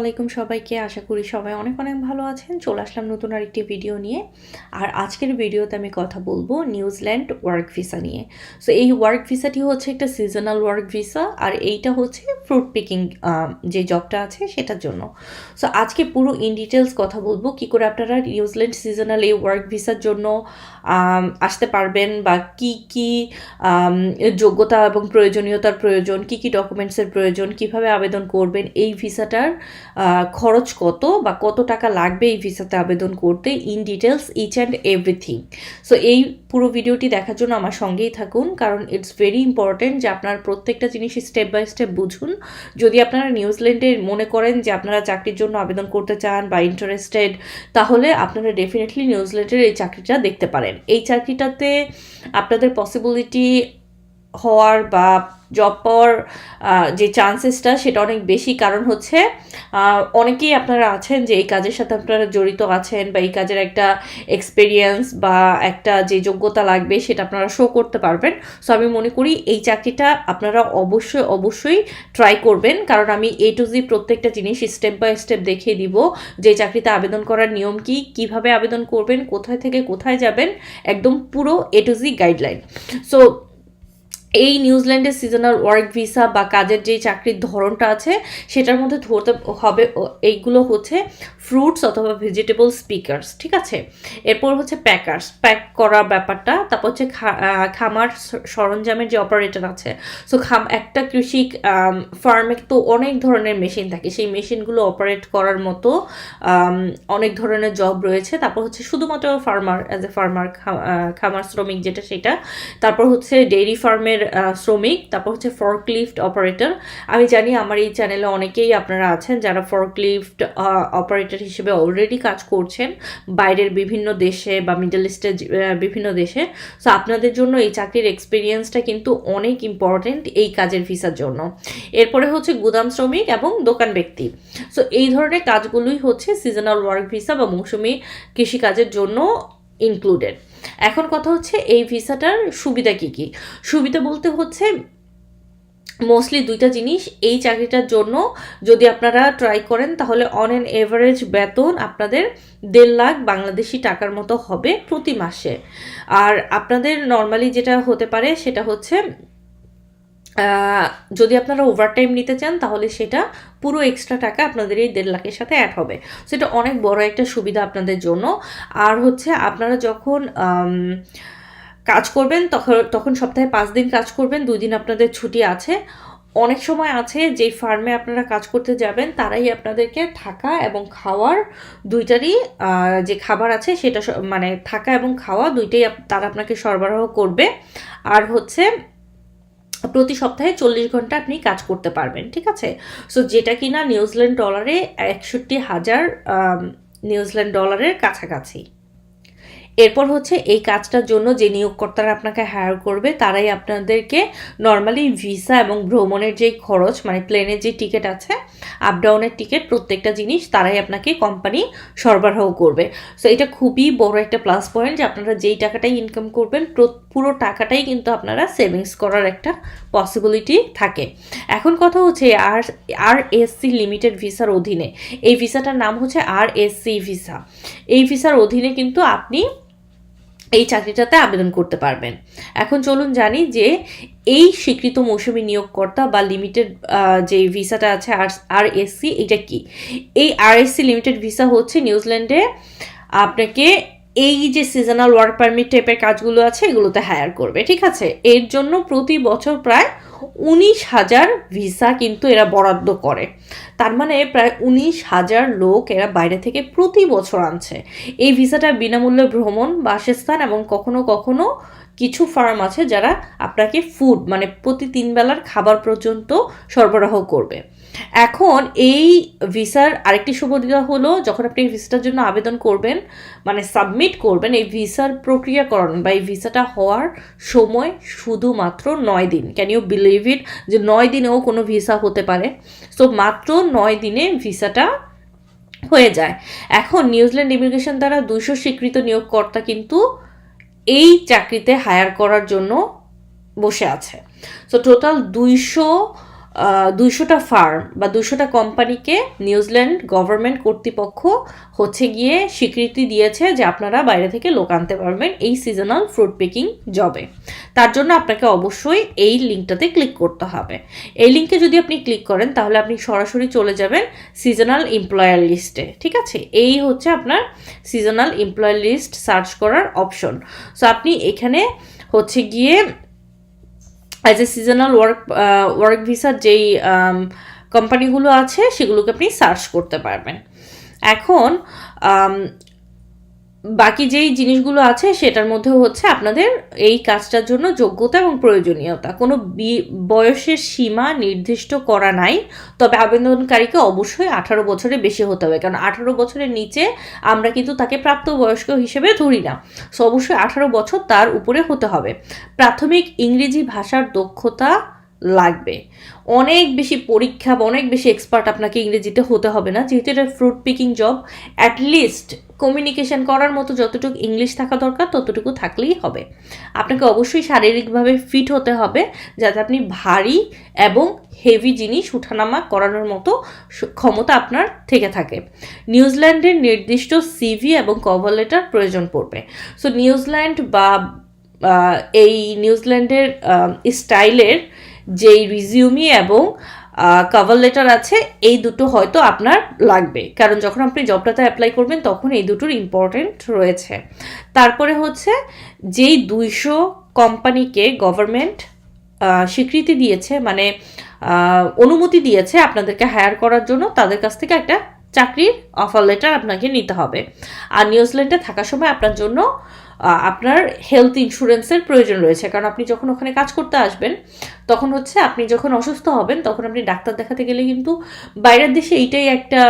আলাইকুম সবাইকে। আশা করি সবাই অনেক অনেক ভালো আছেন। চলে আসলাম নতুন আরেকটি ভিডিও নিয়ে। আর আজকের ভিডিওতে আমি কথা বলব নিউজিল্যান্ড ওয়ার্ক ভিসা নিয়ে। সো এই ওয়ার্ক ভিসাটি হচ্ছে একটা সিজনাল ওয়ার্ক ভিসা আর এইটা হচ্ছে ফ্রুট পিকিং যে জবটা আছে সেটার জন্য। সো আজকে পুরো ইন ডিটেলস কথা বলব, কি করে আপনারা নিউজিল্যান্ড সিজনাল এই ওয়ার্ক ভিসার জন্য আসতে পারবেন বা কি কি যোগ্যতা এবং প্রয়োজনীয়তার প্রয়োজন, কি কি ডকুমেন্টসের প্রয়োজন, কীভাবে আবেদন করবেন, এই ভিসাটার খরচ কত বা কত টাকা লাগবে এই ভিসাতে আবেদন করতে in details each and everything so এই পুরো ভিডিওটি দেখার জন্য আমার সঙ্গেই থাকুন, কারণ ইটস ভেরি ইম্পর্টেন্ট যে আপনার প্রত্যেকটা জিনিস স্টেপ বাই স্টেপ বুঝুন। যদি আপনারা নিউজিল্যান্ডে মনে করেন যে আপনারা চাকরির জন্য আবেদন করতে চান বা ইন্টারেস্টেড তাহলে আপনারা ডেফিনেটলি নিউজিল্যান্ডের এই চাকরিটা দেখতে পারেন। এই চাকরিটাতে আপনাদের পসিবিলিটি হওয়ার বা জব পাওয়ার যে চান্সেসটা সেটা অনেক বেশি। কারণ হচ্ছে অনেকেই আপনারা আছেন যে এই কাজের সাথে আপনারা জড়িত আছেন বা এই কাজের একটা এক্সপিরিয়েন্স বা একটা যে যোগ্যতা লাগবে সেটা আপনারা শো করতে পারবেন। সো আমি মনে করি এই চাকরিটা আপনারা অবশ্যই অবশ্যই ট্রাই করবেন। কারণ আমি এ টু জি প্রত্যেকটা জিনিস স্টেপ বাই স্টেপ দেখিয়ে দিব যে চাকরিতে আবেদন করার নিয়ম কি, কীভাবে আবেদন করবেন, কোথায় থেকে কোথায় যাবেন, একদম পুরো A to Z guideline so এই নিউজিল্যান্ডের সিজনাল ওয়ার্ক ভিসা বা কাজের যে চাকরির ধরনটা আছে, সেটার মধ্যে ধরতে হবে এইগুলো হচ্ছে ফ্রুটস অথবা ভেজিটেবল স্পিকার্স ঠিক আছে? এরপর হচ্ছে প্যাকার্স প্যাক করার ব্যাপারটা, তারপর হচ্ছে খামার সরঞ্জামের যে অপারেটর আছে। সো খাম, একটা কৃষি ফার্মে তো অনেক ধরনের মেশিন থাকে, সেই মেশিনগুলো অপারেট করার মতো অনেক ধরনের জব রয়েছে। তারপর হচ্ছে শুধুমাত্র ফার্মার অ্যাজ এ ফার্মার খামার শ্রমিক যেটা সেটা। তারপর হচ্ছে ডেইরি ফার্মের শ্রমিক, তারপর হচ্ছে ফর্কলিফট অপারেটর আমি জানি আমার এই চ্যানেলে অনেকেই আপনারা আছেন যারা ফর্কলিফট অপারেটর হিসেবে অলরেডি কাজ করছেন বাইরের বিভিন্ন দেশে বা মিডল ইস্টের বিভিন্ন দেশে। সো আপনাদের জন্য এই চাকরির এক্সপিরিয়েন্সটা কিন্তু অনেক ইম্পর্টেন্ট এই কাজের ভিসার জন্য। এরপরে হচ্ছে গুদাম শ্রমিক এবং দোকান ব্যক্তি। সো এই ধরনের কাজগুলোই হচ্ছে সিজনাল ওয়ার্ক ভিসা বা মৌসুমি কৃষিকাজের জন্য ইনক্লুডেড এখন কথা হচ্ছে এই ভিসাটার সুবিধা কী কী? সুবিধা বলতে হচ্ছে মোস্টলি দুইটা জিনিস। এই চাকরিটার জন্য যদি আপনারা ট্রাই করেন, তাহলে অন অ্যান এভারেজ বেতন আপনাদের দেড় লাখ বাংলাদেশি টাকার মতো হবে প্রতি মাসে। আর আপনাদের নর্মালি যেটা হতে পারে সেটা হচ্ছে যদি আপনারা ওভারটাইম নিতে চান, তাহলে সেটা পুরো এক্সট্রা টাকা আপনাদের এই দেড় লাখের সাথে অ্যাড হবে। সেটা অনেক বড় একটা সুবিধা আপনাদের জন্য। আর হচ্ছে আপনারা যখন কাজ করবেন, তখন তখন সপ্তাহে পাঁচ দিন কাজ করবেন, দুই দিন আপনাদের ছুটি আছে। অনেক সময় আছে যে ফার্মে আপনারা কাজ করতে যাবেন, তারাই আপনাদেরকে থাকা এবং খাওয়ার দুইটারই যে খাবার আছে সেটা মানে থাকা এবং খাওয়া দুইটাই তারা আপনাকে সরবরাহ করবে। আর হচ্ছে প্রতি সপ্তাহে চল্লিশ ঘণ্টা আপনি কাজ করতে পারবেন, ঠিক আছে? সো যেটা কিনা নিউজিল্যান্ড ডলারে একষট্টি হাজার নিউজিল্যান্ড ডলারের কাছাকাছি। এরপর হচ্ছে এই কাজটার জন্য যে নিয়োগকর্তারা আপনাকে হায়ার করবে, তারাই আপনাদেরকে নর্মালি ভিসা এবং ভ্রমণের যে খরচ মানে প্লেনের যে টিকিট আছে আপ ডাউনের টিকিট প্রত্যেকটা জিনিস তারাই আপনাকে কোম্পানি সরবরাহ করবে। সো এটা খুবই বড় একটা প্লাস পয়েন্ট যে আপনারা যেই টাকাটাই ইনকাম করবেন প্র- পুরো টাকাটাই কিন্তু আপনারা সেভিংস করার একটা পসিবিলিটি থাকে। এখন কথা হচ্ছে আর আর এসসি লিমিটেড ভিসার অধীনে। এই ভিসাটার নাম হচ্ছে আর এসসি ভিসা এই ভিসার অধীনে কিন্তু আপনি এই চাকরিটাতে আবেদন করতে পারবেন। এখন চলুন জানি যে এই স্বীকৃত মৌসুমি নিয়োগকর্তা বা লিমিটেড যে ভিসাটা আছে আর আর এসসি এটা কি? এই আর এসসি লিমিটেড ভিসা হচ্ছে নিউজিল্যান্ডে আপনাকে এই যে সিজনাল ওয়ার্ক পারমিট টাইপের কাজগুলো আছে, এগুলোতে হায়ার করবে, ঠিক আছে? এর জন্য প্রতি বছর প্রায় উনিশ হাজার ভিসা কিন্তু এরা বরাদ্দ করে। তার মানে প্রায় উনিশ হাজার লোক এরা বাইরে থেকে প্রতি বছর আনছে। এই ভিসাটা বিনামূল্যে ভ্রমণ বাসস্থান এবং কখনো কখনো কিছু ফার্ম আছে যারা আপনাকে ফুড মানে প্রতি তিন বেলার খাবার পর্যন্ত সরবরাহ করবে। এখন এই ভিসার আরেকটি সুবিধা হলো, যখন আপনি ভিসাটার জন্য আবেদন করবেন মানে সাবমিট করবেন, এই ভিসার প্রক্রিয়াকরণ বা এই ভিসাটা হওয়ার সময় শুধুমাত্র নয় দিন। ক্যান ইউ বিলিভ ইট যে নয় দিনেও কোনো ভিসা হতে পারে। সো মাত্র নয় দিনে ভিসাটা হয়ে যায়। এখন নিউজিল্যান্ড ইমিগ্রেশন দ্বারা দুইশো স্বীকৃত নিয়োগকর্তা কিন্তু এই চাকরিতে হায়ার করার জন্য বসে আছে। সো টোটাল দুইশো দুইশোটা ফার্ম বা দুশোটা কোম্পানিকে নিউজিল্যান্ড গভর্নমেন্ট কর্তৃপক্ষ হচ্ছে গিয়ে স্বীকৃতি দিয়েছে যে আপনারা বাইরে থেকে লোক আনতে পারবেন এই সিজনাল ফ্রুট পিকিং জবে তার জন্য আপনাকে অবশ্যই এই লিঙ্কটাতে ক্লিক করতে হবে। এই লিঙ্কে যদি আপনি ক্লিক করেন, তাহলে আপনি সরাসরি চলে যাবেন সিজনাল এমপ্লয়ার লিস্টে ঠিক আছে? এই হচ্ছে আপনার সিজনাল এমপ্লয়ার লিস্ট সার্চ করার অপশন সো আপনি এখানে হচ্ছে গিয়ে as a seasonal work work ভিসার যেই কোম্পানিগুলো আছে সেগুলোকে আপনি সার্চ করতে পারবেন। এখন um, বাকি যেই জিনিসগুলো আছে সেটার মধ্যে হচ্ছে আপনাদের এই কাজটার জন্য যোগ্যতা এবং প্রয়োজনীয়তা। কোনো বয়সের সীমা নির্দিষ্ট করা নাই, তবে আবেদনকারীকে অবশ্যই আঠারো বছরের বেশি হতে হবে। কারণ আঠারো বছরের নিচে আমরা কিন্তু তাকে প্রাপ্তবয়স্ক হিসেবে ধরি না। সো অবশ্যই আঠারো বছর তার উপরে হতে হবে। প্রাথমিক ইংরেজি ভাষার দক্ষতা লাগবে। অনেক বেশি পরীক্ষা বা অনেক বেশি এক্সপার্ট আপনাকে ইংরেজিতে হতে হবে না। যেহেতু এটা fruit picking job at least communication করার মতো যতটুকু ইংলিশ থাকা দরকার, ততটুকু থাকলেই হবে। আপনাকে অবশ্যই শারীরিকভাবে ফিট হতে হবে, যাতে আপনি ভারী এবং হেভি জিনিস উঠানামা করানোর মতো ক্ষমতা আপনার থেকে থাকে। নিউজিল্যান্ডের নির্দিষ্ট সিভি এবং কভার লেটার প্রয়োজন পড়বে। সো নিউজিল্যান্ড বা এই নিউজিল্যান্ডের স্টাইলের যেই রিজিউমি এবং কভার লেটার আছে, এই দুটো হয়তো আপনার লাগবে। কারণ যখন আপনি জবটাতে অ্যাপ্লাই করবেন, তখন এই দুটোর ইম্পর্টেন্ট রয়েছে। তারপরে হচ্ছে, যেই দুইশো কোম্পানিকে গভর্নমেন্ট স্বীকৃতি দিয়েছে মানে অনুমতি দিয়েছে আপনাদেরকে হায়ার করার জন্য, তাদের কাছ থেকে একটা চাকরির অফার লেটার আপনাকে নিতে হবে। আর নিউজিল্যান্ডে থাকার সময় আপনার জন্য আপনার হেলথ ইন্স্যুরেন্সের প্রয়োজন রয়েছে। কারণ আপনি যখন ওখানে কাজ করতে আসবেন, তখন হচ্ছে আপনি যখন অসুস্থ হবেন, তখন আপনি ডাক্তার দেখাতে গেলে কিন্তু বাইরের দেশে এইটাই একটা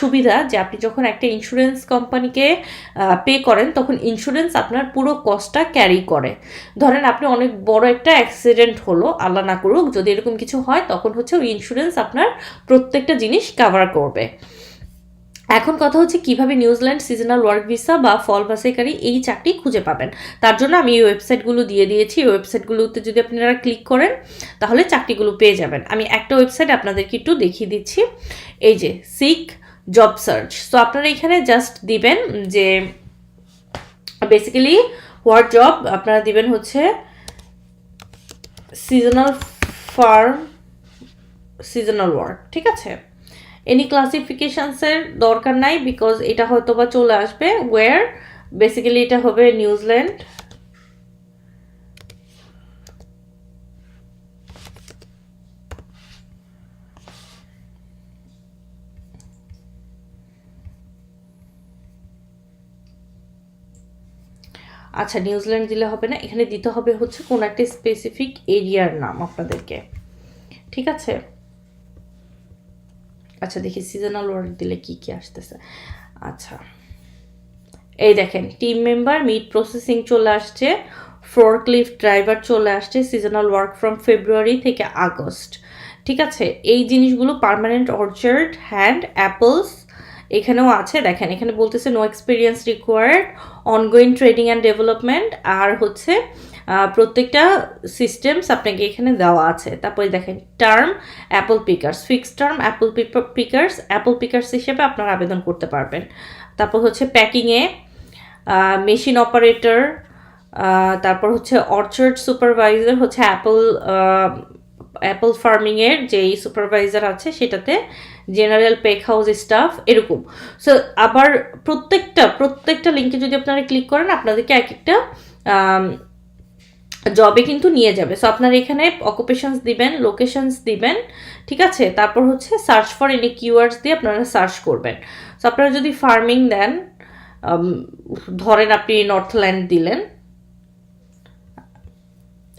সুবিধা যে আপনি যখন একটা ইন্স্যুরেন্স কোম্পানিকে পে করেন, তখন ইন্স্যুরেন্স আপনার পুরো কস্টটা ক্যারি করে। ধরেন আপনি অনেক বড় একটা অ্যাক্সিডেন্ট হলো, আল্লাহ না করুক, যদি এরকম কিছু হয়, তখন হচ্ছে ওই ইন্স্যুরেন্স আপনার প্রত্যেকটা জিনিস কাভার করবে। এখন কথা হচ্ছে কীভাবে নিউজিল্যান্ড সিজনাল ওয়ার্ক ভিসা বা ফল বাছাইকারী এই চাকরি খুঁজে পাবেন। তার জন্য আমি এই ওয়েবসাইটগুলো দিয়ে দিয়েছি। এই ওয়েবসাইটগুলোতে যদি আপনারা ক্লিক করেন, তাহলে চাকরিগুলো পেয়ে যাবেন। আমি একটা ওয়েবসাইট আপনাদেরকে একটু দেখিয়ে দিচ্ছি। এই যে সিক জব সার্চ তো আপনারা এখানে জাস্ট দিবেন যে বেসিক্যালি হোয়াট জব আপনারা দিবেন হচ্ছে সিজনাল ফার্ম সিজনাল ওয়ার্ক ঠিক আছে? এনি ক্লাসিফিকেশনসের দরকার নাই বিকজ এটা হয়তো বা চলে আসবে। ওয়ার বেসিক্যালি এটা হবে নিউজিল্যান্ড আচ্ছা নিউজিল্যান্ড দিলে হবে না। এখানে দিতে হবে হচ্ছে কোন একটা স্পেসিফিক এরিয়ার নাম আপনাদেরকে। ঠিক আছে? আচ্ছা দেখি সিজনাল ওয়ার্ক দিলে কি কি আসতেছে। আচ্ছা এই দেখেন টিম মেম্বার মিট প্রসেসিং চলে আসছে ফোরক্লিফ ড্রাইভার চলে আসছে সিজনাল ওয়ার্ক ফ্রম ফেব্রুয়ারি থেকে আগস্ট ঠিক আছে, এই জিনিসগুলো পার্মানেন্ট অর্চার্ড হ্যান্ড অ্যাপলস এখানেও আছে। দেখেন, এখানে বলতেছে no experience required ongoing trading and development আর হচ্ছে প্রত্যেকটা সিস্টেমস আপনাকে এখানে দেওয়া আছে। তারপরে দেখেন term apple pickers fixed term apple pickers apple pickers হিসেবে আপনারা আবেদন করতে পারবেন। তারপর হচ্ছে প্যাকিংয়ে মেশিন অপারেটর তারপর হচ্ছে অর্চার্ড সুপারভাইজার হচ্ছে অ্যাপল অ্যাপল ফার্মিংয়ের যেই সুপারভাইজার আছে, সেটাতে জেনারেল পেক হাউস স্টাফ এরকম। সো আবার প্রত্যেকটা প্রত্যেকটা লিঙ্কে যদি আপনারা ক্লিক করেন, আপনাদেরকে এক একটা জবে কিন্তু নিয়ে যাবে। সো আপনারা এখানে অকুপেশনস দিবেন লোকেশনস দিবেন, ঠিক আছে? তারপর হচ্ছে সার্চ ফর এনি কিওয়ার্ডস দিয়ে আপনারা সার্চ করবেন। সো আপনারা যদি ফার্মিং দেন ধরেন আপনি নর্থল্যান্ড দিলেন,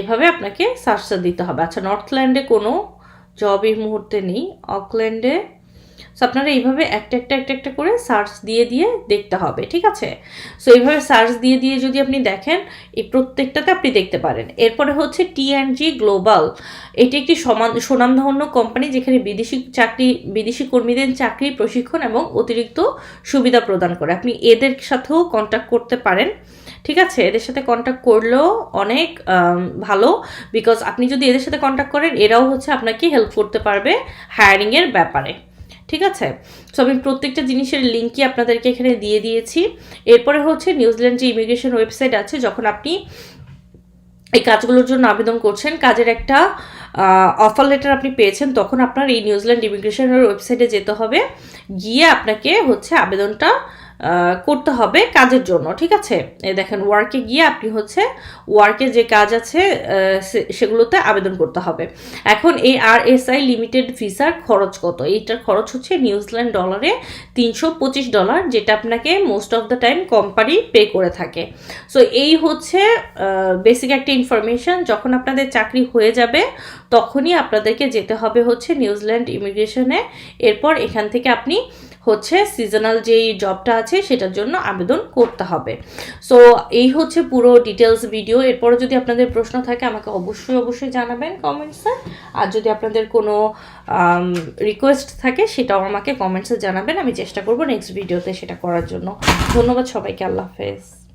এভাবে আপনাকে সার্চটা দিতে হবে। আচ্ছা নর্থল্যান্ডে কোনো জব এই মুহূর্তে নেই অকল্যান্ডে সো আপনারা এইভাবে একটা একটা একটা একটা করে সার্চ দিয়ে দিয়ে দেখতে হবে, ঠিক আছে? সো এইভাবে সার্চ দিয়ে দিয়ে যদি আপনি দেখেন, এই প্রত্যেকটাতে আপনি দেখতে পারেন। এরপরে হচ্ছে টি অ্যান্ড জি গ্লোবাল এটি একটি সমান, সুনামধন্য কোম্পানি যেখানে বিদেশি চাকরি, বিদেশি কর্মীদের চাকরি, প্রশিক্ষণ এবং অতিরিক্ত সুবিধা প্রদান করে। আপনি এদের সাথেও কন্ট্যাক্ট করতে পারেন, ঠিক আছে? এদের সাথে কন্ট্যাক্ট করলেও অনেক ভালো বিকজ আপনি যদি এদের সাথে কন্ট্যাক্ট করেন, এরাও হচ্ছে আপনাকে হেল্প করতে পারবে হায়ারিংয়ের ব্যাপারে। ঠিক আছে? সো আমি প্রত্যেকটা জিনিসের লিঙ্কই আপনাদেরকে এখানে দিয়ে দিয়েছি। এরপরে হচ্ছে নিউজিল্যান্ড যে ইমিগ্রেশন ওয়েবসাইট আছে, যখন আপনি এই কাজগুলোর জন্য আবেদন করছেন, কাজের একটা অফার লেটার আপনি পেয়েছেন, তখন আপনার এই নিউজিল্যান্ড ইমিগ্রেশনের ওয়েবসাইটে যেতে হবে। গিয়ে আপনাকে হচ্ছে আবেদনটা করতে হবে কাজের জন্য, ঠিক আছে? এই দেখেন ওয়ার্কে গিয়ে আপনি হচ্ছে ওয়ার্কে যে কাজ আছে সেগুলোতে আবেদন করতে হবে। এখন এই আর এস আই লিমিটেড ভিসার খরচ কত? এইটার খরচ হচ্ছে নিউজিল্যান্ড ডলারে তিনশো পঁচিশ ডলার, যেটা আপনাকে most of the time company pay করে থাকে। সো এই হচ্ছে বেসিক একটা ইনফরমেশন যখন আপনাদের চাকরি হয়ে যাবে, তখনই আপনাদেরকে যেতে হবে হচ্ছে নিউজিল্যান্ড ইমিগ্রেশনে। এরপর এখান থেকে আপনি হচ্ছে সিজনাল যেই জবটা আছে সেটার জন্য আবেদন করতে হবে। সো এই হচ্ছে পুরো ডিটেলস ভিডিও এরপরে যদি আপনাদের প্রশ্ন থাকে, আমাকে অবশ্যই অবশ্যই জানাবেন কমেন্টসে আর যদি আপনাদের কোনো রিকোয়েস্ট থাকে, সেটাও আমাকে কমেন্টসে জানাবেন। আমি চেষ্টা করব নেক্সট ভিডিওতে সেটা করার জন্য। ধন্যবাদ সবাইকে, আল্লাহ হাফেজ।